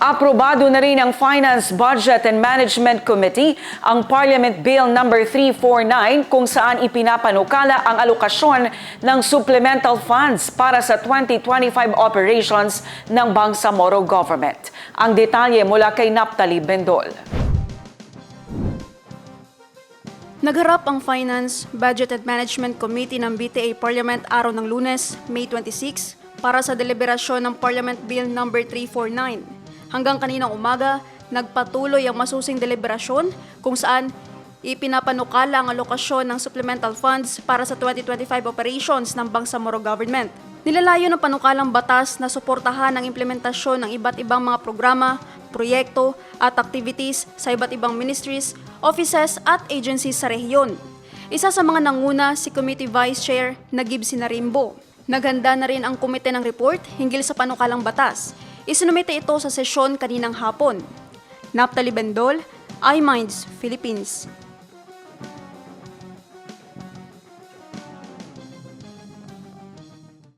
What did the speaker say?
Aprobado na rin ng Finance, Budget and Management Committee ang Parliament Bill number 349 kung saan ipinapanukala ang alokasyon ng supplemental funds para sa 2025 operations ng Bangsamoro Government. Ang detalye mula kay Naptali Bendol. Nagharap ang Finance, Budget and Management Committee ng BTA Parliament araw ng lunes, May 26, para sa deliberasyon ng Parliament Bill No. 349. Hanggang kaninang umaga, nagpatuloy ang masusing deliberasyon kung saan ipinapanukala ang alokasyon ng supplemental funds para sa 2025 operations ng Bangsamoro Government. Nilalayo ng panukalang batas na suportahan ang implementasyon ng iba't ibang mga programa, proyekto at activities sa iba't ibang ministries, offices at agencies sa rehiyon. Isa sa mga nanguna si Committee Vice Chair Nagib Sinarimbo. Naghanda na rin ang komite ng report hinggil sa panukalang batas. Isinumite ito sa sesyon kaninang hapon. Naptali Bendol, iMinds, Philippines.